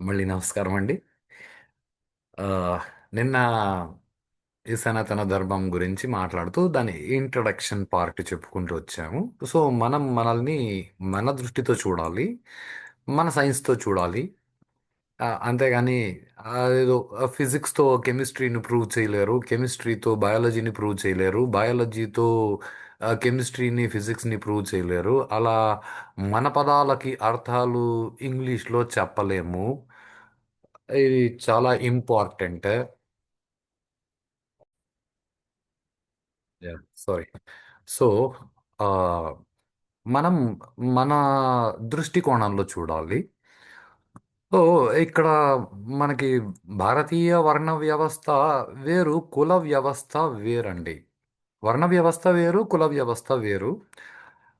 మళ్ళీ నమస్కారం అండి. నిన్న ఈ సనాతన ధర్మం గురించి మాట్లాడుతూ దాని ఇంట్రడక్షన్ పార్ట్ చెప్పుకుంటూ వచ్చాము. సో మనం మనల్ని మన దృష్టితో చూడాలి మన సైన్స్తో చూడాలి. అంతేగాని ఏదో ఫిజిక్స్తో కెమిస్ట్రీని ప్రూవ్ చేయలేరు కెమిస్ట్రీతో బయాలజీని ప్రూవ్ చేయలేరు బయాలజీతో కెమిస్ట్రీని ఫిజిక్స్ని ప్రూవ్ చేయలేరు. అలా మన పదాలకి అర్థాలు ఇంగ్లీష్లో చెప్పలేము. ఇది చాలా ఇంపార్టెంట్. సారీ. సో మనం మన దృష్టికోణంలో చూడాలి. సో ఇక్కడ మనకి భారతీయ వర్ణ వ్యవస్థ వేరు కుల వ్యవస్థ వేరండి. వర్ణ వ్యవస్థ వేరు కుల వ్యవస్థ వేరు.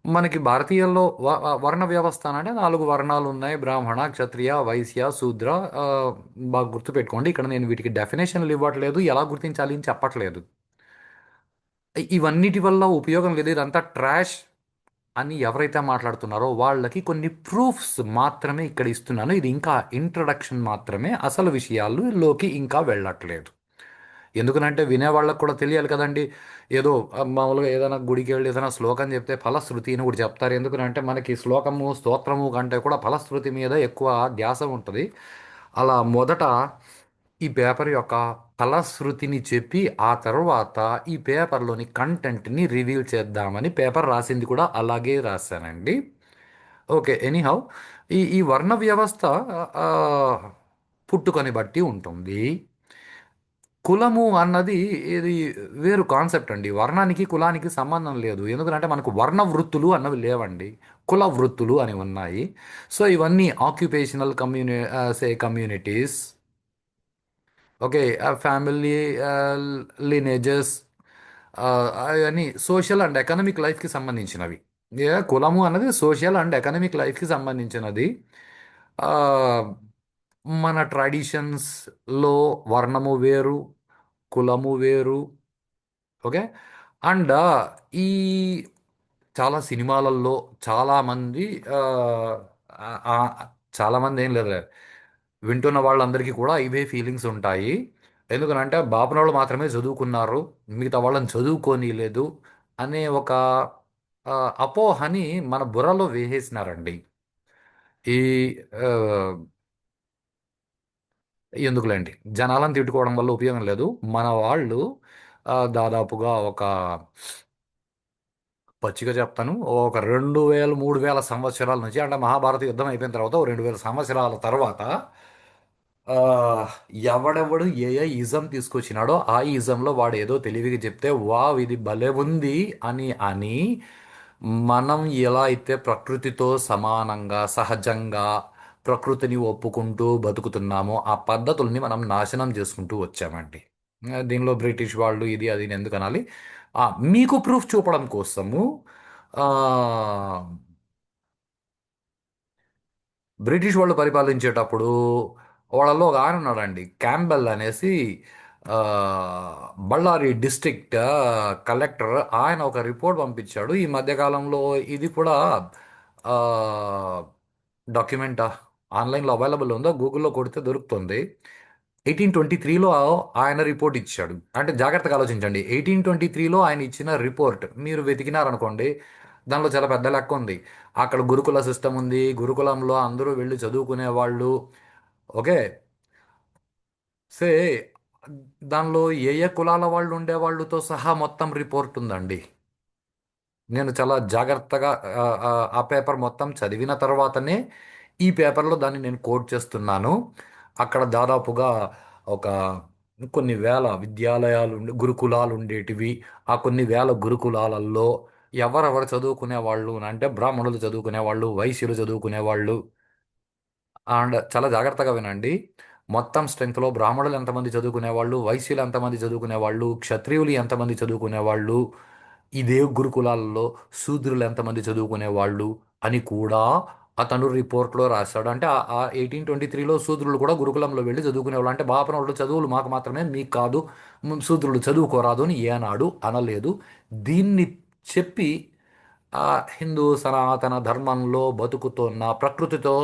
మనకి భారతీయుల్లో వ- వర్ణ వ్యవస్థ అంటే నాలుగు వర్ణాలు ఉన్నాయి. బ్రాహ్మణ క్షత్రియ వైశ్య శూద్ర బాగా గుర్తుపెట్టుకోండి. ఇక్కడ నేను వీటికి డెఫినేషన్లు ఇవ్వట్లేదు. ఎలా గుర్తించాలి అని చెప్పట్లేదు. ఇవన్నిటి వల్ల ఉపయోగం లేదు. ఇదంతా ట్రాష్ అని ఎవరైతే మాట్లాడుతున్నారో వాళ్ళకి కొన్ని ప్రూఫ్స్ మాత్రమే ఇక్కడ ఇస్తున్నాను. ఇది ఇంకా ఇంట్రడక్షన్ మాత్రమే. అసలు విషయాల్లోకి ఇంకా వెళ్ళట్లేదు. ఎందుకనంటే వినేవాళ్ళకు కూడా తెలియాలి కదండి. ఏదో మామూలుగా ఏదైనా గుడికి వెళ్ళి ఏదైనా శ్లోకం చెప్తే ఫలశ్రుతి అని కూడా చెప్తారు. ఎందుకనంటే మనకి శ్లోకము స్తోత్రము కంటే కూడా ఫలశ్రుతి మీద ఎక్కువ ధ్యాస ఉంటుంది. అలా మొదట ఈ పేపర్ యొక్క ఫలశ్రుతిని చెప్పి ఆ తర్వాత ఈ పేపర్లోని కంటెంట్ని రివీల్ చేద్దామని పేపర్ రాసింది కూడా అలాగే రాశానండి. ఓకే ఎనీహౌ ఈ ఈ వర్ణ వ్యవస్థ పుట్టుకొని బట్టి ఉంటుంది. కులము అన్నది ఇది వేరు కాన్సెప్ట్ అండి. వర్ణానికి కులానికి సంబంధం లేదు. ఎందుకంటే మనకు వర్ణ వృత్తులు అన్నవి లేవండి. కుల వృత్తులు అని ఉన్నాయి. సో ఇవన్నీ ఆక్యుపేషనల్ కమ్యూని సే కమ్యూనిటీస్ ఓకే ఫ్యామిలీ లినేజెస్ అవన్నీ సోషల్ అండ్ ఎకనమిక్ లైఫ్కి సంబంధించినవి. కులము అన్నది సోషల్ అండ్ ఎకనమిక్ లైఫ్కి సంబంధించినది. మన ట్రెడిషన్స్లో వర్ణము వేరు కులము వేరు. ఓకే? అండ్ ఈ చాలా సినిమాలలో చాలామంది చాలామంది ఏం లేదు వింటున్న వాళ్ళందరికీ కూడా ఇవే ఫీలింగ్స్ ఉంటాయి. ఎందుకనంటే బాపనోళ్ళు మాత్రమే చదువుకున్నారు మిగతా వాళ్ళని చదువుకొని లేదు అనే ఒక అపోహని మన బుర్రలో వేసేసినారండి. ఈ ఎందుకులేండి? జనాలను తిట్టుకోవడం వల్ల ఉపయోగం లేదు. మన వాళ్ళు దాదాపుగా ఒక పచ్చిగా చెప్తాను. ఒక రెండు వేల మూడు వేల సంవత్సరాల నుంచి అంటే మహాభారత యుద్ధం అయిపోయిన తర్వాత రెండు వేల సంవత్సరాల తర్వాత ఎవడెవడు ఏ ఏ ఇజం తీసుకొచ్చినాడో ఆ ఇజంలో వాడు ఏదో తెలివిగా చెప్తే వావ్ ఇది భలే ఉంది అని అని మనం ఎలా అయితే ప్రకృతితో సమానంగా సహజంగా ప్రకృతిని ఒప్పుకుంటూ బతుకుతున్నామో ఆ పద్ధతుల్ని మనం నాశనం చేసుకుంటూ వచ్చామండి. దీనిలో బ్రిటిష్ వాళ్ళు ఇది అది ఎందుకు అనాలి? మీకు ప్రూఫ్ చూపడం కోసము బ్రిటిష్ వాళ్ళు పరిపాలించేటప్పుడు వాళ్ళలో ఒక ఆయన ఉన్నాడండి క్యాంబెల్ అనేసి బళ్ళారి డిస్ట్రిక్ట్ కలెక్టర్ ఆయన ఒక రిపోర్ట్ పంపించాడు. ఈ మధ్యకాలంలో ఇది కూడా డాక్యుమెంటా? ఆన్లైన్లో అవైలబుల్ ఉందో గూగుల్లో కొడితే దొరుకుతుంది. ఎయిటీన్ ట్వంటీ త్రీలో ఆయన రిపోర్ట్ ఇచ్చాడు. అంటే జాగ్రత్తగా ఆలోచించండి. ఎయిటీన్ ట్వంటీ త్రీలో ఆయన ఇచ్చిన రిపోర్ట్ మీరు వెతికినారనుకోండి దానిలో చాలా పెద్ద లెక్క ఉంది. అక్కడ గురుకుల సిస్టమ్ ఉంది. గురుకులంలో అందరూ వెళ్ళి చదువుకునే వాళ్ళు ఓకే? సే దానిలో ఏ ఏ కులాల వాళ్ళు ఉండేవాళ్ళతో సహా మొత్తం రిపోర్ట్ ఉందండి. నేను చాలా జాగ్రత్తగా ఆ, ఆ పేపర్ మొత్తం చదివిన తర్వాతనే ఈ పేపర్లో దాన్ని నేను కోట్ చేస్తున్నాను. అక్కడ దాదాపుగా ఒక కొన్ని వేల విద్యాలయాలు గురుకులాలు ఉండేటివి. ఆ కొన్ని వేల గురుకులాలలో ఎవరెవరు చదువుకునే వాళ్ళు అంటే బ్రాహ్మణులు చదువుకునే వాళ్ళు వైశ్యులు చదువుకునే వాళ్ళు అండ్ చాలా జాగ్రత్తగా వినండి. మొత్తం స్ట్రెంగ్త్లో బ్రాహ్మణులు ఎంతమంది చదువుకునేవాళ్ళు వైశ్యులు ఎంతమంది చదువుకునేవాళ్ళు క్షత్రియులు ఎంతమంది చదువుకునేవాళ్ళు ఇదే గురుకులాలలో శూద్రులు ఎంతమంది చదువుకునేవాళ్ళు అని కూడా అతను రిపోర్ట్లో రాశాడు. అంటే ఆ ఎయిటీన్ ట్వంటీ త్రీలో శూద్రులు కూడా గురుకులంలో వెళ్ళి చదువుకునేవాళ్ళు. అంటే బాపన వాళ్ళు చదువులు మాకు మాత్రమే మీకు కాదు శూద్రులు చదువుకోరాదు అని ఏనాడు అనలేదు. దీన్ని చెప్పి ఆ హిందూ సనాతన ధర్మంలో బతుకుతున్న ప్రకృతితో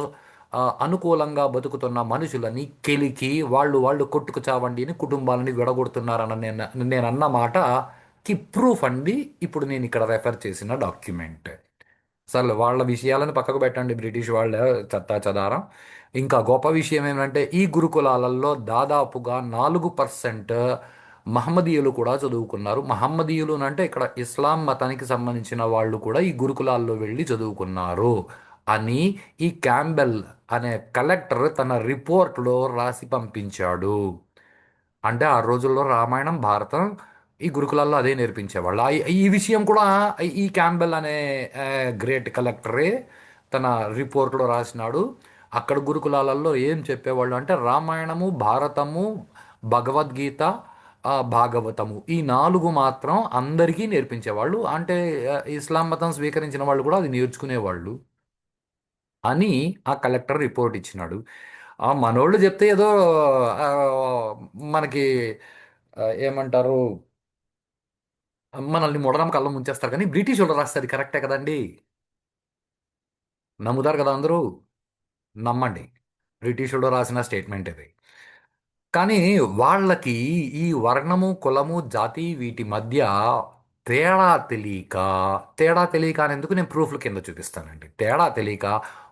అనుకూలంగా బతుకుతున్న మనుషులని కెలికి వాళ్ళు వాళ్ళు కొట్టుకు చావండి అని కుటుంబాలని విడగొడుతున్నారన్న నేను నేను అన్న మాటకి ప్రూఫ్ అండి. ఇప్పుడు నేను ఇక్కడ రెఫర్ చేసిన డాక్యుమెంట్. అసలు వాళ్ళ విషయాలను పక్కకు పెట్టండి బ్రిటిష్ వాళ్ళ చెత్తా చెదారం. ఇంకా గొప్ప విషయం ఏమంటే ఈ గురుకులాలలో దాదాపుగా నాలుగు పర్సెంట్ మహమ్మదీయులు కూడా చదువుకున్నారు. మహమ్మదీయులు అంటే ఇక్కడ ఇస్లాం మతానికి సంబంధించిన వాళ్ళు కూడా ఈ గురుకులాల్లో వెళ్ళి చదువుకున్నారు అని ఈ క్యాంబెల్ అనే కలెక్టర్ తన రిపోర్ట్లో రాసి పంపించాడు. అంటే ఆ రోజుల్లో రామాయణం భారతం ఈ గురుకులాల్లో అదే నేర్పించేవాళ్ళు. ఈ విషయం కూడా ఈ క్యాంబెల్ అనే గ్రేట్ కలెక్టరే తన రిపోర్ట్లో రాసినాడు. అక్కడ గురుకులాలలో ఏం చెప్పేవాళ్ళు అంటే రామాయణము భారతము భగవద్గీత భాగవతము. ఈ నాలుగు మాత్రం అందరికీ నేర్పించేవాళ్ళు. అంటే ఇస్లాం మతం స్వీకరించిన వాళ్ళు కూడా అది నేర్చుకునేవాళ్ళు అని ఆ కలెక్టర్ రిపోర్ట్ ఇచ్చినాడు. ఆ మనోళ్ళు చెప్తే ఏదో మనకి ఏమంటారు మనల్ని మూఢనమ్మకాల్లో ముంచేస్తారు కానీ బ్రిటిష్ వాళ్ళు రాస్తారు కరెక్టే కదండి. నమ్ముతారు కదా అందరూ? నమ్మండి. బ్రిటిష్ వాళ్ళు రాసిన స్టేట్మెంట్ ఇది. కానీ వాళ్ళకి ఈ వర్ణము కులము జాతి వీటి మధ్య తేడా తెలియక తేడా తెలియక అనేందుకు నేను ప్రూఫ్ల కింద చూపిస్తానండి. తేడా తెలియక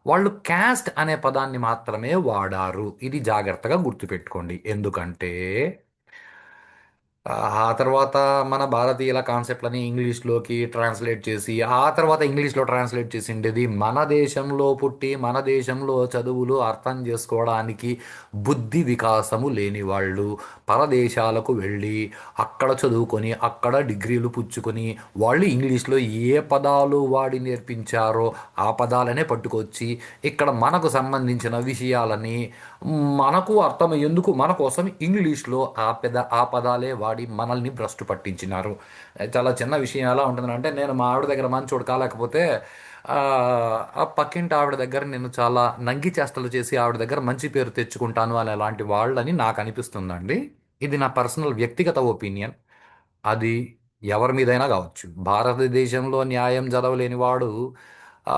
వాళ్ళు క్యాస్ట్ అనే పదాన్ని మాత్రమే వాడారు. ఇది జాగ్రత్తగా గుర్తుపెట్టుకోండి. ఎందుకంటే ఆ తర్వాత మన భారతీయుల కాన్సెప్ట్లని ఇంగ్లీష్లోకి ట్రాన్స్లేట్ చేసి ఆ తర్వాత ఇంగ్లీష్లో ట్రాన్స్లేట్ చేసిండేది మన దేశంలో పుట్టి మన దేశంలో చదువులు అర్థం చేసుకోవడానికి బుద్ధి వికాసము లేని వాళ్ళు. పరదేశాలకు వెళ్ళి అక్కడ చదువుకొని అక్కడ డిగ్రీలు పుచ్చుకొని వాళ్ళు ఇంగ్లీష్లో ఏ పదాలు వాడి నేర్పించారో ఆ పదాలనే పట్టుకొచ్చి ఇక్కడ మనకు సంబంధించిన విషయాలని మనకు అర్థమయ్యేందుకు మన కోసం ఇంగ్లీష్లో ఆ పెద ఆ పదాలే వాడి మనల్ని భ్రష్టు పట్టించినారు. చాలా చిన్న విషయం ఎలా ఉంటుందంటే నేను మా ఆవిడ దగ్గర మంచోడు కాలేకపోతే ఆ పక్కింటి ఆవిడ దగ్గర నేను చాలా నంగి చేష్టలు చేసి ఆవిడ దగ్గర మంచి పేరు తెచ్చుకుంటాను అని అలాంటి వాళ్ళని నాకు అనిపిస్తుందండి. ఇది నా పర్సనల్ వ్యక్తిగత ఒపీనియన్. అది ఎవరి మీదైనా కావచ్చు. భారతదేశంలో న్యాయం చదవలేని వాడు ఆ,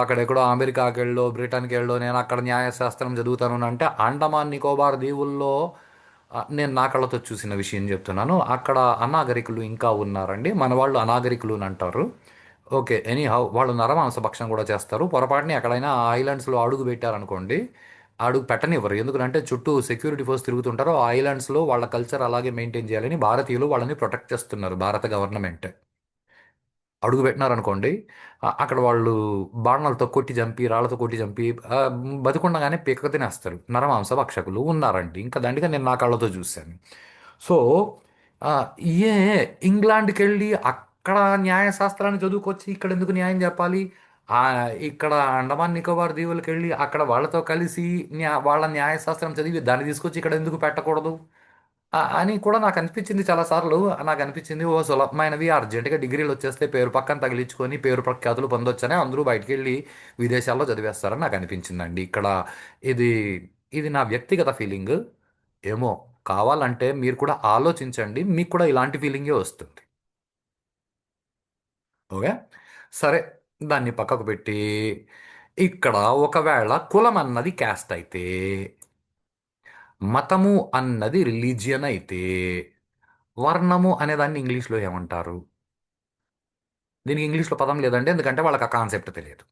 అక్కడెక్కడో అమెరికాకి వెళ్ళో బ్రిటన్కి వెళ్ళో నేను అక్కడ న్యాయశాస్త్రం చదువుతాను అంటే అండమాన్ నికోబార్ దీవుల్లో నేను నా కళ్ళతో చూసిన విషయం చెప్తున్నాను. అక్కడ అనాగరికులు ఇంకా ఉన్నారండి. మన వాళ్ళు అనాగరికులు అని అంటారు. ఓకే ఎనీ హౌ వాళ్ళు నరమాంస భక్షణ కూడా చేస్తారు. పొరపాటుని ఎక్కడైనా ఐలాండ్స్లో అడుగు పెట్టారనుకోండి అడుగు పెట్టనివ్వరు. ఎందుకంటే చుట్టూ సెక్యూరిటీ ఫోర్స్ తిరుగుతుంటారు. ఆ ఐలాండ్స్లో వాళ్ళ కల్చర్ అలాగే మెయింటైన్ చేయాలని భారతీయులు వాళ్ళని ప్రొటెక్ట్ చేస్తున్నారు భారత గవర్నమెంట్. అడుగు పెట్టినారనుకోండి అక్కడ వాళ్ళు బాణాలతో కొట్టి చంపి రాళ్ళతో కొట్టి చంపి బతుకుండగానే బతికుండగానే పీక తినేస్తారు. నరమాంస భక్షకులు ఉన్నారండి. ఇంకా దండిగా నేను నా కళ్ళతో చూశాను. సో ఏ ఇంగ్లాండ్కి వెళ్ళి అక్కడ న్యాయశాస్త్రాన్ని చదువుకొచ్చి ఇక్కడ ఎందుకు న్యాయం చెప్పాలి? ఇక్కడ అండమాన్ నికోబార్ దీవులకు వెళ్ళి అక్కడ వాళ్ళతో కలిసి న్యా వాళ్ళ న్యాయశాస్త్రం చదివి దాన్ని తీసుకొచ్చి ఇక్కడ ఎందుకు పెట్టకూడదు? ఆ, అని కూడా నాకు అనిపించింది చాలాసార్లు నాకు అనిపించింది ఓ సులభమైనవి. అర్జెంటుగా డిగ్రీలు వచ్చేస్తే పేరు పక్కన తగిలించుకొని పేరు ప్రఖ్యాతులు పొందొచ్చని అందరూ బయటికి వెళ్ళి విదేశాల్లో చదివేస్తారని నాకు అనిపించిందండి. ఇక్కడ ఇది ఇది నా వ్యక్తిగత ఫీలింగ్. ఏమో కావాలంటే మీరు కూడా ఆలోచించండి. మీకు కూడా ఇలాంటి ఫీలింగే వస్తుంది. ఓకే? సరే దాన్ని పక్కకు పెట్టి ఇక్కడ ఒకవేళ కులం అన్నది క్యాస్ట్ అయితే మతము అన్నది రిలీజియన్ అయితే వర్ణము అనే దాన్ని ఇంగ్లీష్లో ఏమంటారు? దీనికి ఇంగ్లీష్లో పదం లేదండి ఎందుకంటే వాళ్ళకి ఆ కాన్సెప్ట్ తెలియదు.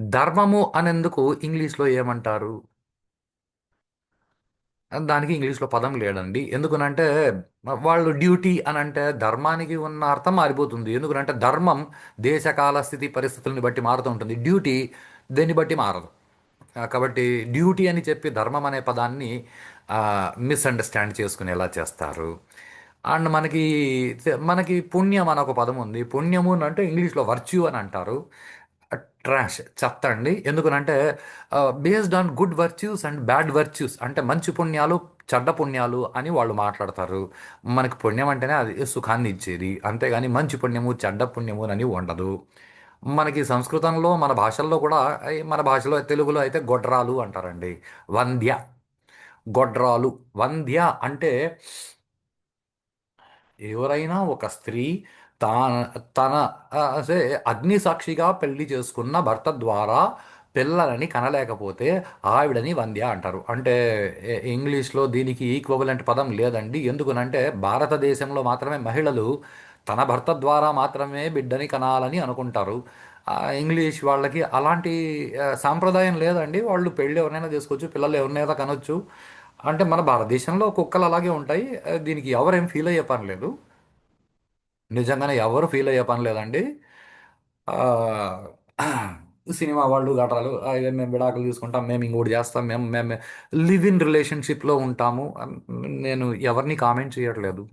ధర్మము అనేందుకు ఇంగ్లీష్లో ఏమంటారు? దానికి ఇంగ్లీష్లో పదం లేదండి. ఎందుకనంటే వాళ్ళు డ్యూటీ అని అంటే ధర్మానికి ఉన్న అర్థం మారిపోతుంది. ఎందుకనంటే ధర్మం దేశకాల స్థితి పరిస్థితులను బట్టి మారుతూ ఉంటుంది. డ్యూటీ దేన్ని బట్టి మారదు. కాబట్టి డ్యూటీ అని చెప్పి ధర్మం అనే పదాన్ని మిస్అండర్స్టాండ్ చేసుకునేలా చేస్తారు. అండ్ మనకి మనకి పుణ్యం అని ఒక పదం ఉంది. పుణ్యము అని అంటే ఇంగ్లీష్లో వర్చ్యూ అని అంటారు. ట్రాష్ చెత్త అండి. ఎందుకనంటే based on good virtues and bad virtues అంటే మంచి పుణ్యాలు చెడ్డ పుణ్యాలు అని వాళ్ళు మాట్లాడతారు. మనకి పుణ్యం అంటేనే అది సుఖాన్ని ఇచ్చేది. అంతేగాని మంచి పుణ్యము చెడ్డ పుణ్యము అని ఉండదు. మనకి సంస్కృతంలో మన భాషల్లో కూడా మన భాషలో తెలుగులో అయితే గొడ్రాలు అంటారండి. వంద్య. గొడ్రాలు. వంద్య అంటే ఎవరైనా ఒక స్త్రీ తా తన అగ్ని సాక్షిగా పెళ్ళి చేసుకున్న భర్త ద్వారా పిల్లలని కనలేకపోతే ఆవిడని వంద్య అంటారు. అంటే ఇంగ్లీష్లో దీనికి ఈక్వలెంట్ పదం లేదండి. ఎందుకనంటే భారతదేశంలో మాత్రమే మహిళలు తన భర్త ద్వారా మాత్రమే బిడ్డని కనాలని అనుకుంటారు. ఇంగ్లీష్ వాళ్ళకి అలాంటి సాంప్రదాయం లేదండి. వాళ్ళు పెళ్ళి ఎవరినైనా చేసుకోవచ్చు పిల్లలు ఎవరినైనా కనొచ్చు. అంటే మన భారతదేశంలో కుక్కలు అలాగే ఉంటాయి. దీనికి ఎవరేం ఫీల్ అయ్యే పని లేదు. నిజంగానే ఎవరు ఫీల్ అయ్యే పని లేదండి. సినిమా వాళ్ళు గటాలు మేము విడాకులు తీసుకుంటాం మేము ఇంకోటి చేస్తాం మేము మేము లివ్ ఇన్ రిలేషన్షిప్లో ఉంటాము. నేను ఎవరిని కామెంట్ చేయట్లేదు.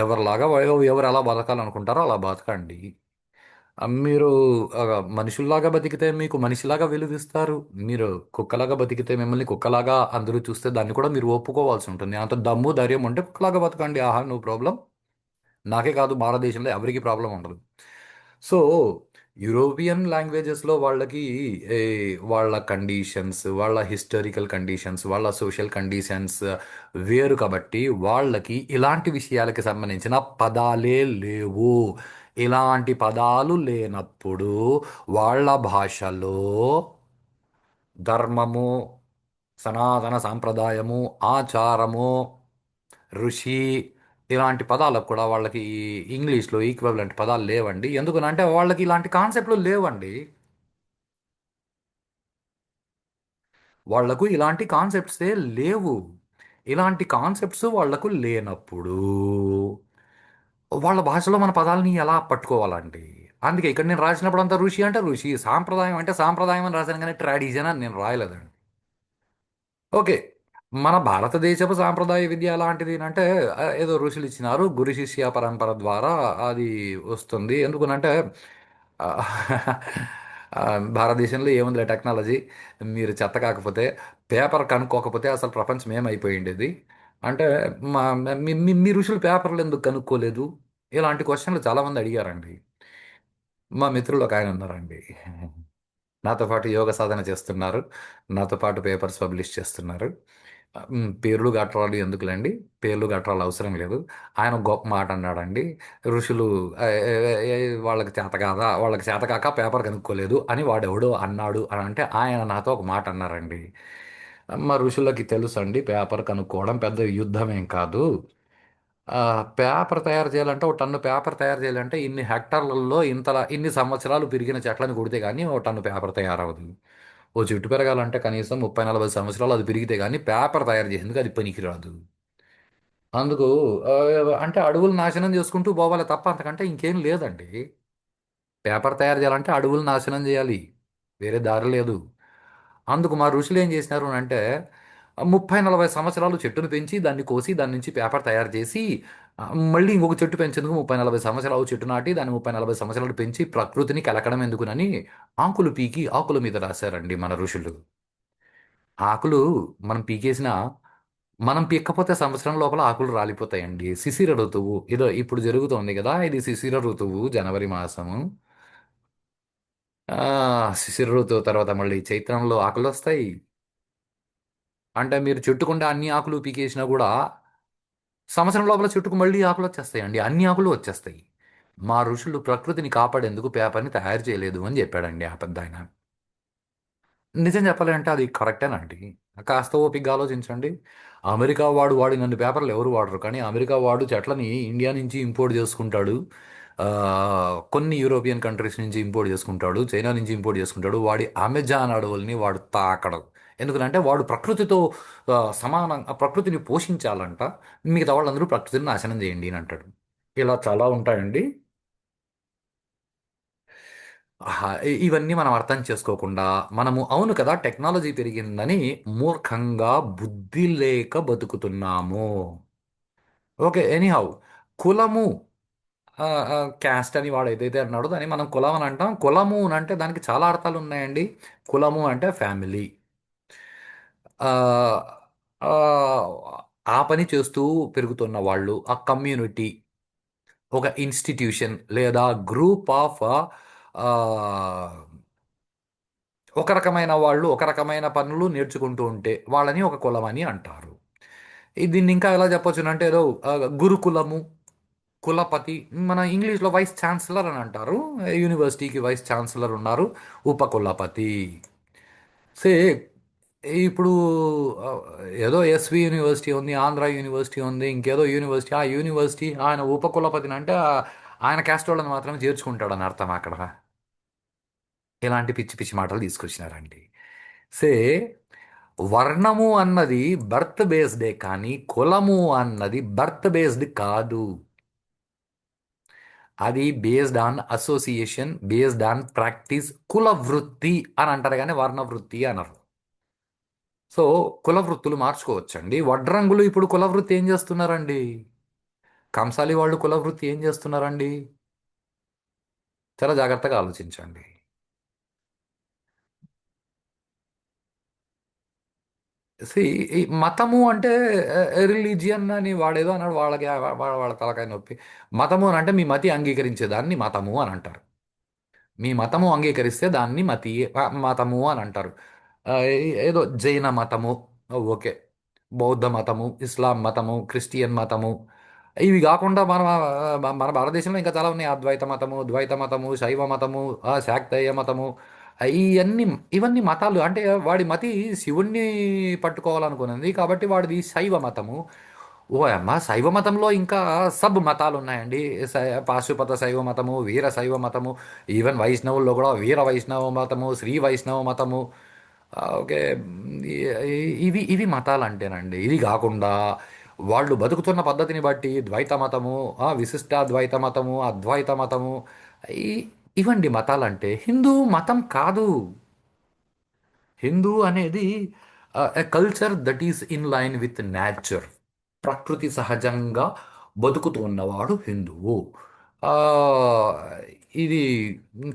ఎవరిలాగా ఎవరు ఎలా బతకాలనుకుంటారో అలా బతకండి. మీరు మనుషుల్లాగా బతికితే మీకు మనిషిలాగా విలువిస్తారు. మీరు కుక్కలాగా బతికితే మిమ్మల్ని కుక్కలాగా అందరూ చూస్తే దాన్ని కూడా మీరు ఒప్పుకోవాల్సి ఉంటుంది. అంత దమ్ము ధైర్యం ఉంటే కుక్కలాగా బతకండి. ఆహా నువ్వు ప్రాబ్లం. నాకే కాదు భారతదేశంలో ఎవరికి ప్రాబ్లం ఉండదు. సో యూరోపియన్ లాంగ్వేజెస్లో వాళ్ళకి ఏ, వాళ్ళ కండిషన్స్ వాళ్ళ హిస్టారికల్ కండిషన్స్ వాళ్ళ సోషల్ కండిషన్స్ వేరు కాబట్టి వాళ్ళకి ఇలాంటి విషయాలకి సంబంధించిన పదాలే లేవు. ఇలాంటి పదాలు లేనప్పుడు వాళ్ళ భాషలో ధర్మము సనాతన సాంప్రదాయము ఆచారము ఋషి ఇలాంటి పదాలకు కూడా వాళ్ళకి ఈ ఇంగ్లీష్లో ఈక్వలెంట్ పదాలు లేవండి. ఎందుకనంటే వాళ్ళకి ఇలాంటి కాన్సెప్ట్లు లేవండి. వాళ్ళకు ఇలాంటి కాన్సెప్ట్సే లేవు. ఇలాంటి కాన్సెప్ట్స్ వాళ్ళకు లేనప్పుడు వాళ్ళ భాషలో మన పదాలని ఎలా పట్టుకోవాలండి? అందుకే ఇక్కడ నేను రాసినప్పుడు అంతా ఋషి అంటే ఋషి సాంప్రదాయం అంటే సాంప్రదాయం అని రాశాను కానీ ట్రాడిషన్ అని నేను రాయలేదండి. ఓకే మన భారతదేశపు సాంప్రదాయ విద్య ఎలాంటిది అంటే ఆ, ఏదో ఋషులు ఇచ్చినారు గురు శిష్య పరంపర ద్వారా అది వస్తుంది. ఎందుకనంటే ఆ, ఆ, భారతదేశంలో ఏముందిలే టెక్నాలజీ మీరు చెత్త కాకపోతే పేపర్ కనుక్కోకపోతే అసలు ప్రపంచం ఏమైపోయిండేది? అంటే మా మీ మీ- మీ ఋషులు పేపర్లు ఎందుకు కనుక్కోలేదు? ఇలాంటి క్వశ్చన్లు చాలామంది అడిగారండి. మా మిత్రులు ఒక ఆయన ఉన్నారండి. నాతో పాటు యోగ సాధన చేస్తున్నారు. నాతో పాటు పేపర్స్ పబ్లిష్ చేస్తున్నారు. పేర్లు గట్రాలు ఎందుకులేండి? పేర్లు గట్రాలు అవసరం లేదు. ఆయన గొప్ప మాట అన్నాడండి. ఋషులు ఏ, వాళ్ళకి చేత కాదా? వాళ్ళకి చేత కాక పేపర్ కనుక్కోలేదు అని వాడెవడో అన్నాడు అని అంటే ఆయన నాతో ఒక మాట అన్నారండి. మా ఋషులకి తెలుసు అండి పేపర్ కనుక్కోవడం పెద్ద యుద్ధం ఏం కాదు పేపర్ తయారు చేయాలంటే ఒక టన్ను పేపర్ తయారు చేయాలంటే ఇన్ని హెక్టార్లలో ఇంతలా ఇన్ని సంవత్సరాలు పెరిగిన చెట్లను కొడితే కానీ ఒక టన్ను పేపర్ తయారవదు ఓ చెట్టు పెరగాలంటే కనీసం ముప్పై నలభై సంవత్సరాలు అది పెరిగితే కానీ పేపర్ తయారు చేసేందుకు అది పనికిరాదు. అందుకు అంటే అడవులు నాశనం చేసుకుంటూ పోవాలి తప్ప అంతకంటే ఇంకేం లేదండి. పేపర్ తయారు చేయాలంటే అడవులు నాశనం చేయాలి. వేరే దారి లేదు. అందుకు మా ఋషులు ఏం చేసినారు అంటే ముప్పై నలభై సంవత్సరాలు చెట్టును పెంచి దాన్ని కోసి దాని నుంచి పేపర్ తయారు చేసి మళ్ళీ ఇంకొక చెట్టు పెంచేందుకు ముప్పై నలభై సంవత్సరాలు చెట్టు నాటి దాన్ని ముప్పై నలభై సంవత్సరాలు పెంచి ప్రకృతిని కలకడం ఎందుకునని ఆకులు పీకి ఆకుల మీద రాశారండి మన ఋషులు. ఆకులు మనం పీకేసిన మనం పీక్కపోతే సంవత్సరం లోపల ఆకులు రాలిపోతాయండి. శిశిర ఋతువు ఇదో ఇప్పుడు జరుగుతోంది కదా ఇది శిశిర ఋతువు జనవరి మాసము. శిశిర ఋతువు తర్వాత మళ్ళీ చైత్రంలో ఆకులు వస్తాయి అంటే మీరు చెట్టుకుండా అన్ని ఆకులు పీకేసినా కూడా సంవత్సరం లోపల చెట్టుకు మళ్ళీ ఆకులు వచ్చేస్తాయండి. అన్ని ఆకులు వచ్చేస్తాయి. మా ఋషులు ప్రకృతిని కాపాడేందుకు పేపర్ని తయారు చేయలేదు అని చెప్పాడండి ఆ పెద్ద ఆయన. నిజం చెప్పాలంటే అది కరెక్టేనండి కాస్త ఓపికగా ఆలోచించండి. అమెరికా వాడు వాడినన్ని పేపర్లు ఎవరు వాడరు. కానీ అమెరికా వాడు చెట్లని ఇండియా నుంచి ఇంపోర్ట్ చేసుకుంటాడు. కొన్ని యూరోపియన్ కంట్రీస్ నుంచి ఇంపోర్ట్ చేసుకుంటాడు. చైనా నుంచి ఇంపోర్ట్ చేసుకుంటాడు. వాడి అమెజాన్ అడవుల్ని వాడు తాకడం. ఎందుకంటే వాడు ప్రకృతితో సమానం ఆ ప్రకృతిని పోషించాలంట. మిగతా వాళ్ళందరూ ప్రకృతిని నాశనం చేయండి అని అంటాడు. ఇలా చాలా ఉంటాయండి. ఇవన్నీ మనం అర్థం చేసుకోకుండా మనము అవును కదా టెక్నాలజీ పెరిగిందని మూర్ఖంగా బుద్ధి లేక బతుకుతున్నాము. ఓకే ఎనీహౌ కులము క్యాస్ట్ అని వాడు ఏదైతే అన్నాడో దాన్ని మనం కులం అని అంటాం. కులము అని అంటే దానికి చాలా అర్థాలు ఉన్నాయండి. కులము అంటే ఫ్యామిలీ. ఆ పని చేస్తూ పెరుగుతున్న వాళ్ళు ఆ కమ్యూనిటీ ఒక ఇన్స్టిట్యూషన్ లేదా గ్రూప్ ఆఫ్ ఒక రకమైన వాళ్ళు ఒక రకమైన పనులు నేర్చుకుంటూ ఉంటే వాళ్ళని ఒక కులం అని అంటారు. దీన్ని ఇంకా ఎలా చెప్పొచ్చు అంటే ఏదో గురుకులము కులపతి మన ఇంగ్లీష్లో వైస్ ఛాన్సలర్ అని అంటారు. యూనివర్సిటీకి వైస్ ఛాన్సలర్ ఉన్నారు ఉపకులపతి. సే ఇప్పుడు ఏదో ఎస్వి యూనివర్సిటీ ఉంది ఆంధ్ర యూనివర్సిటీ ఉంది ఇంకేదో యూనివర్సిటీ ఆ యూనివర్సిటీ ఆయన ఉపకులపతిని అంటే ఆయన క్యాస్ట్ వాళ్ళని మాత్రమే చేర్చుకుంటాడని అర్థం అక్కడ. ఇలాంటి పిచ్చి పిచ్చి మాటలు తీసుకొచ్చినారండి. సే వర్ణము అన్నది బర్త్ బేస్డే కానీ కులము అన్నది బర్త్ బేస్డ్ కాదు. అది based on association based on practice కుల వృత్తి అని అంటారు కానీ వర్ణ వృత్తి అనరు. సో కుల వృత్తులు మార్చుకోవచ్చండి. వడ్రంగులు ఇప్పుడు కుల వృత్తి ఏం చేస్తున్నారండి? కంసాలి వాళ్ళు కుల వృత్తి ఏం చేస్తున్నారండి? చాలా జాగ్రత్తగా ఆలోచించండి. ఈ మతము అంటే రిలీజియన్ అని వాడేదో అన్నాడు వాళ్ళకి వాళ్ళ వాళ్ళ తలకాయ నొప్పి. మతము అని అంటే మీ మతి అంగీకరించే దాన్ని మతము అని అంటారు. మీ మతము అంగీకరిస్తే దాన్ని మతి మతము అని అంటారు. ఆ, ఏ- ఏదో జైన మతము ఓకే. బౌద్ధ మతము ఇస్లాం మతము క్రిస్టియన్ మతము. ఇవి కాకుండా మన మన భారతదేశంలో ఇంకా చాలా ఉన్నాయి. అద్వైత మతము ద్వైత మతము శైవ మతము ఆ, శాక్తేయ మతము. ఆ, ఇవన్నీ ఇవన్నీ మతాలు అంటే వాడి మతి శివుణ్ణి పట్టుకోవాలనుకున్నది. కాబట్టి వాడిది శైవ మతము. ఓ అమ్మ శైవ మతంలో ఇంకా సబ్ మతాలు ఉన్నాయండి. శై- పాశుపత శైవ మతము వీర శైవ మతము ఈవెన్ వైష్ణవుల్లో కూడా వీర వైష్ణవ మతము శ్రీ వైష్ణవ మతము. ఓకే. ఇవి ఇవి మతాలు అంటేనండి ఇది కాకుండా వాళ్ళు బతుకుతున్న పద్ధతిని బట్టి ద్వైత మతము ఆ, విశిష్టాద్వైత మతము అద్వైత మతము ఈ- ఇవండి మతాలంటే హిందూ మతం కాదు. హిందూ అనేది culture that is in line with nature ప్రకృతి సహజంగా బతుకుతూ ఉన్నవాడు హిందువు. ఇది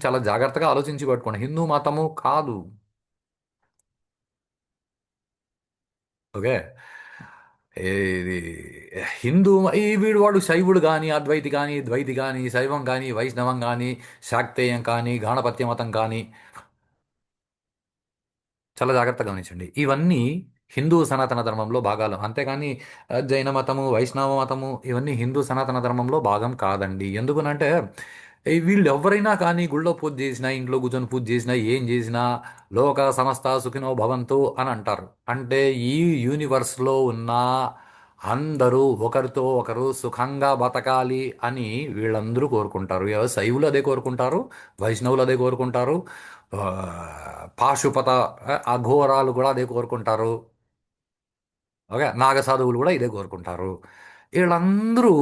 చాలా జాగ్రత్తగా ఆలోచించి పట్టుకోండి. హిందూ మతము కాదు. ఓకే. ఇది హిందూ ఈ వీడు వాడు శైవుడు కానీ అద్వైతి కానీ ద్వైతి కానీ శైవం కానీ వైష్ణవం కానీ శాక్తేయం కానీ గాణపత్య మతం కానీ. చాలా జాగ్రత్తగా గమనించండి. ఇవన్నీ హిందూ సనాతన ధర్మంలో భాగాలు. అంతేకాని జైన మతము వైష్ణవ మతము ఇవన్నీ హిందూ సనాతన ధర్మంలో భాగం కాదండి. ఎందుకునంటే వీళ్ళు ఎవరైనా కానీ గుళ్ళో పూజ చేసినా ఇంట్లో కూర్చొని పూజ చేసినా ఏం చేసినా లోక సమస్త సుఖినో భవంతు అని అంటారు. అంటే ఈ యూనివర్స్లో ఉన్న అందరూ ఒకరితో ఒకరు సుఖంగా బతకాలి అని వీళ్ళందరూ కోరుకుంటారు. శైవులు అదే కోరుకుంటారు వైష్ణవులు అదే కోరుకుంటారు పాశుపత అఘోరాలు కూడా అదే కోరుకుంటారు. ఓకే నాగసాధువులు కూడా ఇదే కోరుకుంటారు. వీళ్ళందరూ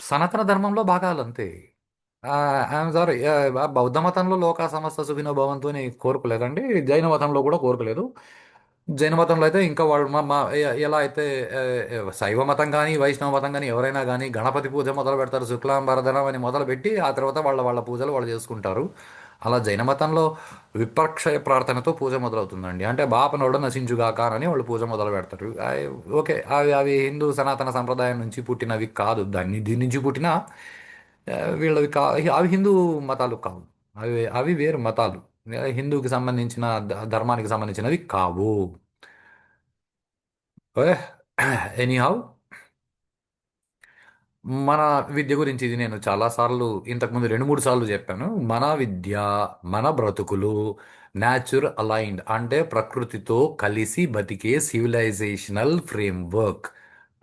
సనాతన ధర్మంలో భాగాలు అంతే. ఐఎమ్ సారీ బౌద్ధ మతంలో లోక సమస్త సుఖినో భవంతు అని కోరుకోలేదండి. జైన మతంలో కూడా కోరుకోలేదు. జైన మతంలో అయితే ఇంకా వాళ్ళు మా మా- ఎలా అయితే శైవ మతం కానీ వైష్ణవ మతం కానీ ఎవరైనా కానీ గణపతి పూజ మొదలు పెడతారు శుక్లాంబరధనం అని మొదలు పెట్టి ఆ తర్వాత వాళ్ళ వాళ్ళ పూజలు వాళ్ళు చేసుకుంటారు. అలా జైన మతంలో విపక్షయ ప్రార్థనతో పూజ మొదలవుతుందండి. అంటే బాపనోడు నశించుగాక అని వాళ్ళు పూజ మొదలు పెడతారు. అవి ఓకే అవి అవి హిందూ సనాతన సంప్రదాయం నుంచి పుట్టినవి కాదు. దాన్ని దీని నుంచి పుట్టిన వీళ్ళవి కా అవి హిందూ మతాలు కావు. అవి అవి వేరు మతాలు. హిందూకి సంబంధించిన ధర్మానికి సంబంధించినవి కావు. ఎనీహౌ మన విద్య గురించి ఇది నేను చాలాసార్లు ఇంతకుముందు రెండు మూడు సార్లు చెప్పాను. మన విద్య మన బ్రతుకులు న్యాచుర్ అలైన్డ్ అంటే ప్రకృతితో కలిసి బతికే సివిలైజేషనల్ ఫ్రేమ్వర్క్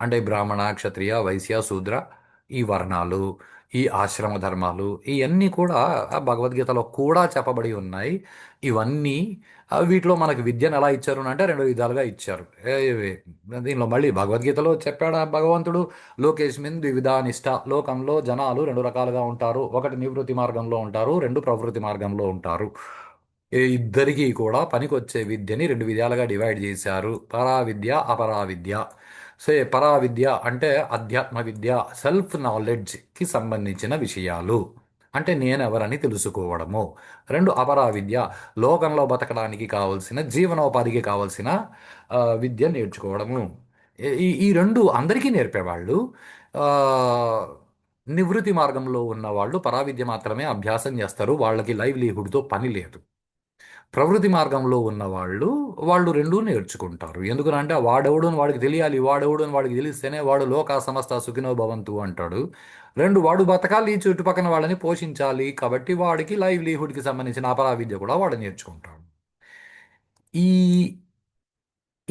అంటే బ్రాహ్మణ క్షత్రియ వైశ్య శూద్ర ఈ వర్ణాలు ఈ ఆశ్రమ ధర్మాలు ఇవన్నీ కూడా భగవద్గీతలో కూడా చెప్పబడి ఉన్నాయి. ఇవన్నీ వీటిలో మనకు విద్యను ఎలా ఇచ్చారు అంటే రెండు విధాలుగా ఇచ్చారు. ఏ, దీనిలో మళ్ళీ భగవద్గీతలో చెప్పాడు భగవంతుడు? లోకేష్మిన్ ద్విధా నిష్ఠ లోకంలో జనాలు రెండు రకాలుగా ఉంటారు. ఒకటి నివృత్తి మార్గంలో ఉంటారు రెండు ప్రవృత్తి మార్గంలో ఉంటారు. ఇద్దరికీ కూడా పనికొచ్చే విద్యని రెండు విధాలుగా డివైడ్ చేశారు. పరా విద్య విద్య సో పరావిద్య విద్య అంటే అధ్యాత్మ విద్య సెల్ఫ్ నాలెడ్జ్కి సంబంధించిన విషయాలు. అంటే నేనెవరని తెలుసుకోవడము. రెండు అపరా విద్య లోకంలో బతకడానికి కావలసిన జీవనోపాధికి కావలసిన విద్య నేర్చుకోవడము. ఈ ఈ రెండు అందరికీ నేర్పేవాళ్ళు. నివృత్తి మార్గంలో ఉన్న వాళ్ళు పరావిద్య మాత్రమే అభ్యాసం చేస్తారు. వాళ్ళకి లైవ్లీహుడ్తో పని లేదు. ప్రవృత్తి మార్గంలో ఉన్న వాళ్ళు వాళ్ళు రెండూ నేర్చుకుంటారు. ఎందుకనంటే వాడెవడు అని వాడికి తెలియాలి వాడెవడు అని వాడికి తెలిస్తేనే వాడు లోక సమస్త సుఖినో భవంతు అంటాడు. రెండు వాడు బతకాలి ఈ వాళ్ళని పోషించాలి కాబట్టి వాడికి లైవ్లీహుడ్కి సంబంధించిన అపరా విద్య కూడా వాడు నేర్చుకుంటాడు. ఈ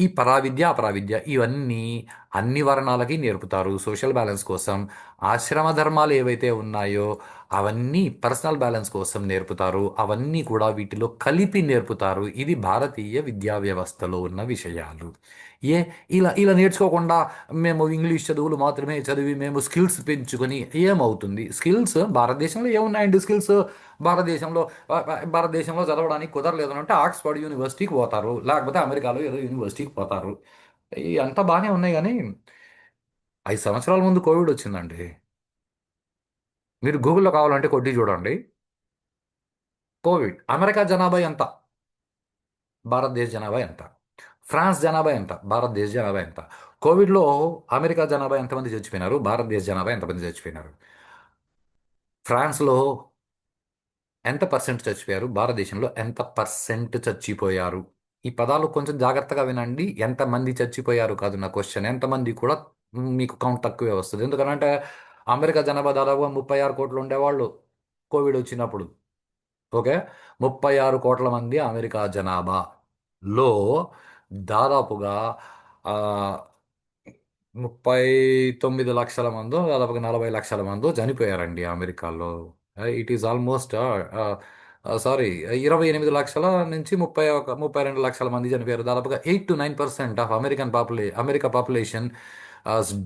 ఈ పరావిద్య అపరావిద్య ఇవన్నీ అన్ని వర్ణాలకి నేర్పుతారు. సోషల్ బ్యాలెన్స్ కోసం ఆశ్రమ ధర్మాలు ఏవైతే ఉన్నాయో అవన్నీ పర్సనల్ బ్యాలెన్స్ కోసం నేర్పుతారు. అవన్నీ కూడా వీటిలో కలిపి నేర్పుతారు. ఇది భారతీయ విద్యా వ్యవస్థలో ఉన్న విషయాలు. ఏ? ఇలా ఇలా నేర్చుకోకుండా మేము ఇంగ్లీష్ చదువులు మాత్రమే చదివి మేము స్కిల్స్ పెంచుకొని ఏమవుతుంది? స్కిల్స్ భారతదేశంలో ఏమున్నాయండి? స్కిల్స్ భారతదేశంలో భారతదేశంలో చదవడానికి కుదరలేదు అంటే ఆక్స్ఫర్డ్ యూనివర్సిటీకి పోతారు. లేకపోతే అమెరికాలో ఏదో యూనివర్సిటీకి పోతారు. అంతా బాగానే ఉన్నాయి కానీ ఐదు సంవత్సరాల ముందు కోవిడ్ వచ్చిందండి. మీరు గూగుల్లో కావాలంటే కొట్టి చూడండి. కోవిడ్. అమెరికా జనాభా ఎంత? భారతదేశ జనాభా ఎంత? ఫ్రాన్స్ జనాభా ఎంత? భారతదేశ జనాభా ఎంత? కోవిడ్లో అమెరికా జనాభా ఎంతమంది చచ్చిపోయినారు? భారతదేశ జనాభా ఎంతమంది చచ్చిపోయినారు? ఫ్రాన్స్లో ఎంత పర్సెంట్ చచ్చిపోయారు? భారతదేశంలో ఎంత పర్సెంట్ చచ్చిపోయారు? ఈ పదాలు కొంచెం జాగ్రత్తగా వినండి. ఎంతమంది చచ్చిపోయారు కాదు నా క్వశ్చన్ ఎంతమంది కూడా మీకు కౌంట్ తక్కువే వస్తుంది. ఎందుకంటే అమెరికా జనాభా దాదాపుగా ముప్పై ఆరు కోట్లు ఉండేవాళ్ళు కోవిడ్ వచ్చినప్పుడు. ఓకే? ముప్పై ఆరు కోట్ల మంది అమెరికా జనాభాలో దాదాపుగా ముప్పై తొమ్మిది లక్షల మందో దాదాపుగా నలభై లక్షల మందో చనిపోయారండి అమెరికాలో. ఇట్ ఈస్ ఆల్మోస్ట్ సారీ ఇరవై ఎనిమిది లక్షల నుంచి ముప్పై ఒక ముప్పై రెండు లక్షల మంది చనిపోయారు. దాదాపుగా eight to nine percent of American పాపులే America population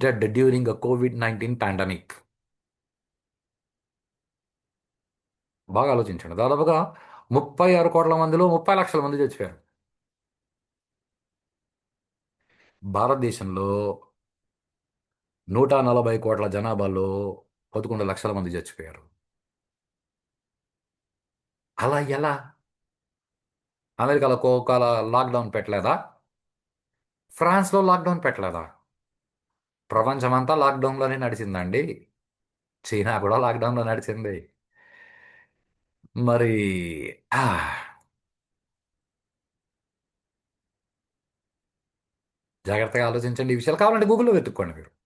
dead during COVID nineteen pandemic బాగా ఆలోచించండి. దాదాపుగా ముప్పై ఆరు కోట్ల మందిలో ముప్పై లక్షల మంది చచ్చిపోయారు. భారతదేశంలో నూట నలభై కోట్ల జనాభాలో పదకొండు లక్షల మంది చచ్చిపోయారు. అలా ఎలా? అమెరికాలో కోకాల లాక్డౌన్ పెట్టలేదా? ఫ్రాన్స్లో లాక్డౌన్ పెట్టలేదా? ప్రపంచమంతా లాక్డౌన్లోనే నడిచిందండి. చైనా కూడా లాక్డౌన్లో నడిచింది. మరి ఆ, జాగ్రత్తగా ఆలోచించండి. ఈ విషయాలు కావాలంటే గూగుల్లో వెతుక్కోండి మీరు.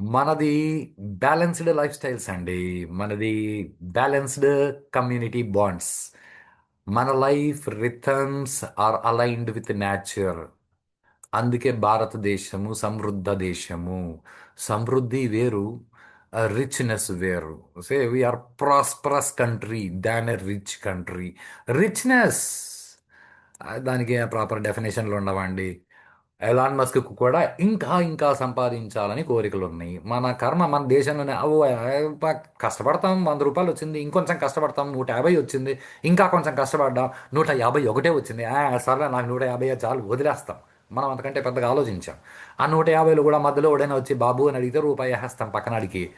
మనది బ్యాలెన్స్డ్ లైఫ్ స్టైల్స్ అండి. మనది బ్యాలెన్స్డ్ కమ్యూనిటీ బాండ్స్. మన life rhythms are aligned with nature. అందుకే భారతదేశము సమృద్ధ దేశము. సమృద్ధి వేరు రిచ్నెస్ వేరు. Say we are prosperous country than a rich country richness దానికి ప్రాపర్ డెఫినేషన్లు ఉండవండి. ఎలాన్ మస్క్ కూడా ఇంకా ఇంకా సంపాదించాలని కోరికలు ఉన్నాయి మన కర్మ మన దేశంలోనే అవు కష్టపడతాం వంద రూపాయలు వచ్చింది ఇంకొంచెం కష్టపడతాం నూట యాభై వచ్చింది ఇంకా కొంచెం కష్టపడ్డాం నూట యాభై ఒకటే వచ్చింది. ఆ, నాకు నూట యాభై చాలు వదిలేస్తాం. మనం అంతకంటే పెద్దగా ఆలోచించాం. ఆ నూట యాభైలో కూడా మధ్యలో ఎవడైనా వచ్చి బాబు అని అడిగితే రూపాయి వేస్తాం పక్కనాడికి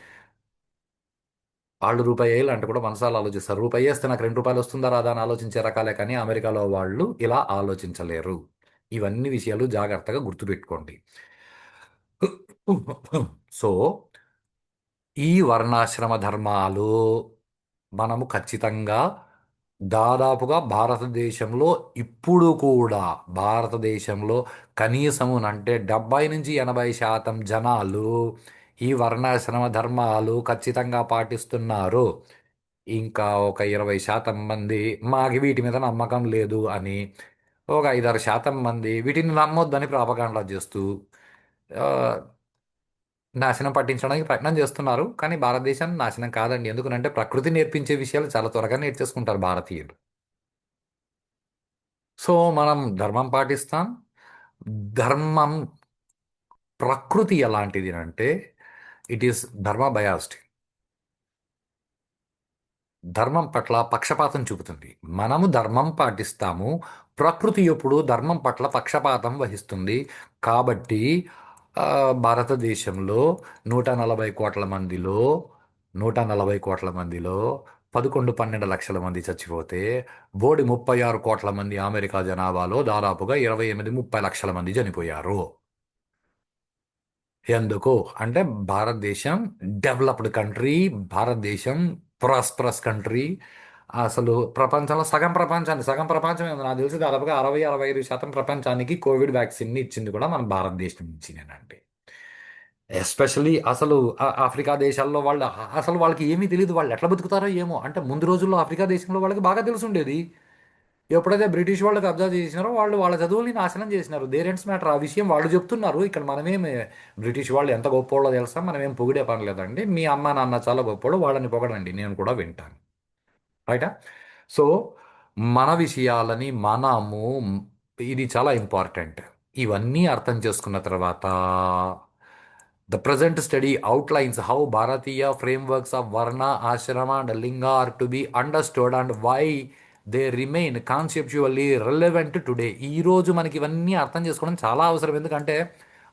వాళ్ళు రూపాయి వేయాలి అంటే కూడా మనసాలు ఆలోచిస్తారు. రూపాయి వేస్తే నాకు రెండు రూపాయలు వస్తుందా రాదా అని ఆలోచించే రకాలే కానీ అమెరికాలో వాళ్ళు ఇలా ఆలోచించలేరు. ఇవన్నీ విషయాలు జాగ్రత్తగా గుర్తుపెట్టుకోండి. సో ఈ వర్ణాశ్రమ ధర్మాలు మనము ఖచ్చితంగా దాదాపుగా భారతదేశంలో ఇప్పుడు కూడా భారతదేశంలో కనీసము అంటే డెబ్బై నుంచి ఎనభై శాతం జనాలు ఈ వర్ణాశ్రమ ధర్మాలు ఖచ్చితంగా పాటిస్తున్నారు. ఇంకా ఒక ఇరవై శాతం మంది మాకు వీటి మీద నమ్మకం లేదు అని ఒక ఐదారు శాతం మంది వీటిని నమ్మొద్దని ప్రాపగాండా చేస్తూ నాశనం పట్టించడానికి ప్రయత్నం చేస్తున్నారు. కానీ భారతదేశం నాశనం కాదండి. ఎందుకంటే ప్రకృతి నేర్పించే విషయాలు చాలా త్వరగా నేర్చేసుకుంటారు భారతీయులు. సో మనం ధర్మం పాటిస్తాం. ధర్మం ప్రకృతి ఎలాంటిది అంటే ఇట్ ఈస్ ధర్మ బయాస్డ్ ధర్మం పట్ల పక్షపాతం చూపుతుంది. మనము ధర్మం పాటిస్తాము. ప్రకృతి ఎప్పుడు ధర్మం పట్ల పక్షపాతం వహిస్తుంది. కాబట్టి భారతదేశంలో నూట నలభై కోట్ల మందిలో నూట నలభై కోట్ల మందిలో పదకొండు పన్నెండు లక్షల మంది చచ్చిపోతే బోడి ముప్పై ఆరు కోట్ల మంది అమెరికా జనాభాలో దాదాపుగా ఇరవై ఎనిమిది ముప్పై లక్షల మంది చనిపోయారు. ఎందుకు? అంటే భారతదేశం డెవలప్డ్ కంట్రీ భారతదేశం ప్రాస్పరస్ కంట్రీ. అసలు ప్రపంచంలో సగం ప్రపంచాన్ని సగం ప్రపంచం ఉంది. నాకు తెలిసి దాదాపుగా అరవై అరవై ఐదు శాతం ప్రపంచానికి కోవిడ్ వ్యాక్సిన్ని ఇచ్చింది కూడా మన భారతదేశం నుంచినేనండి ఎస్పెషలీ అసలు ఆఫ్రికా దేశాల్లో వాళ్ళు అసలు వాళ్ళకి ఏమీ తెలియదు వాళ్ళు ఎట్లా బతుకుతారో ఏమో. అంటే ముందు రోజుల్లో ఆఫ్రికా దేశంలో వాళ్ళకి బాగా తెలిసి ఉండేది ఎప్పుడైతే బ్రిటిష్ వాళ్ళు కబ్జా చేసినారో వాళ్ళు వాళ్ళ చదువుల్ని నాశనం చేసినారు. దేరెంట్స్ మ్యాటర్ ఆ విషయం వాళ్ళు చెప్తున్నారు. ఇక్కడ మనమేం బ్రిటిష్ వాళ్ళు ఎంత గొప్పోళ్ళో తెలుసా? మనమేం పొగిడే పని లేదండి. మీ అమ్మ నాన్న చాలా గొప్పోడు వాళ్ళని పొగడండి. నేను కూడా వింటాను. రైటా సో మన విషయాలని మనము ఇది చాలా ఇంపార్టెంట్ ఇవన్నీ అర్థం చేసుకున్న తర్వాత the present study outlines how Bharatiya frameworks of varna ashrama and linga are to be understood and why they remain conceptually relevant today ఈరోజు మనకి ఇవన్నీ అర్థం చేసుకోవడం చాలా అవసరం. ఎందుకంటే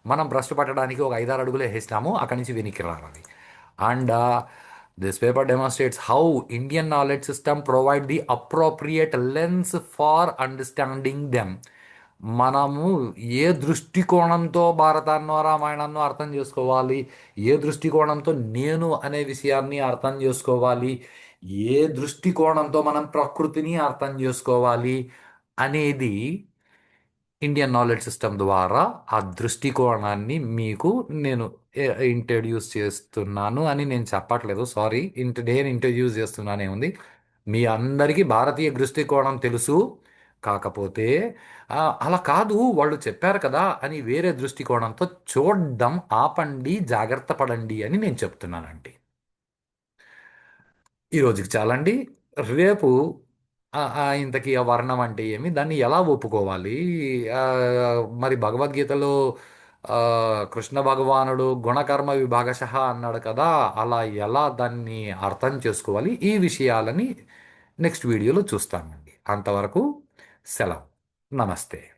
మనం భ్రష్టు పట్టడానికి ఒక ఐదారు అడుగులే వేసినాము. అక్కడి నుంచి వెనక్కి రావాలి. And this paper demonstrates how Indian knowledge system provide the appropriate lens for understanding them మనము ఏ దృష్టికోణంతో భారతాన్నో రామాయణాన్నో అర్థం చేసుకోవాలి? ఏ దృష్టికోణంతో నేను అనే విషయాన్ని అర్థం చేసుకోవాలి? ఏ దృష్టికోణంతో మనం ప్రకృతిని అర్థం చేసుకోవాలి? అనేది ఇండియన్ నాలెడ్జ్ సిస్టమ్ ద్వారా ఆ దృష్టికోణాన్ని మీకు నేను ఇంట్రడ్యూస్ చేస్తున్నాను అని నేను చెప్పట్లేదు. సారీ ఇంట నేను ఇంట్రడ్యూస్ చేస్తున్నానే ఉంది మీ అందరికీ భారతీయ దృష్టికోణం తెలుసు. కాకపోతే అలా కాదు. వాళ్ళు చెప్పారు కదా అని వేరే దృష్టికోణంతో చూడడం ఆపండి జాగ్రత్త పడండి అని నేను చెప్తున్నానండి. ఈరోజుకి చాలండి. రేపు ఆ, ఆ, ఇంతకీ ఆ వర్ణం అంటే ఏమి? దాన్ని ఎలా ఒప్పుకోవాలి? ఆ, మరి భగవద్గీతలో ఆ, కృష్ణ భగవానుడు గుణకర్మ విభాగశ అన్నాడు కదా అలా ఎలా దాన్ని అర్థం చేసుకోవాలి? ఈ విషయాలని నెక్స్ట్ వీడియోలో చూస్తామండి. అంతవరకు సెలవు. నమస్తే.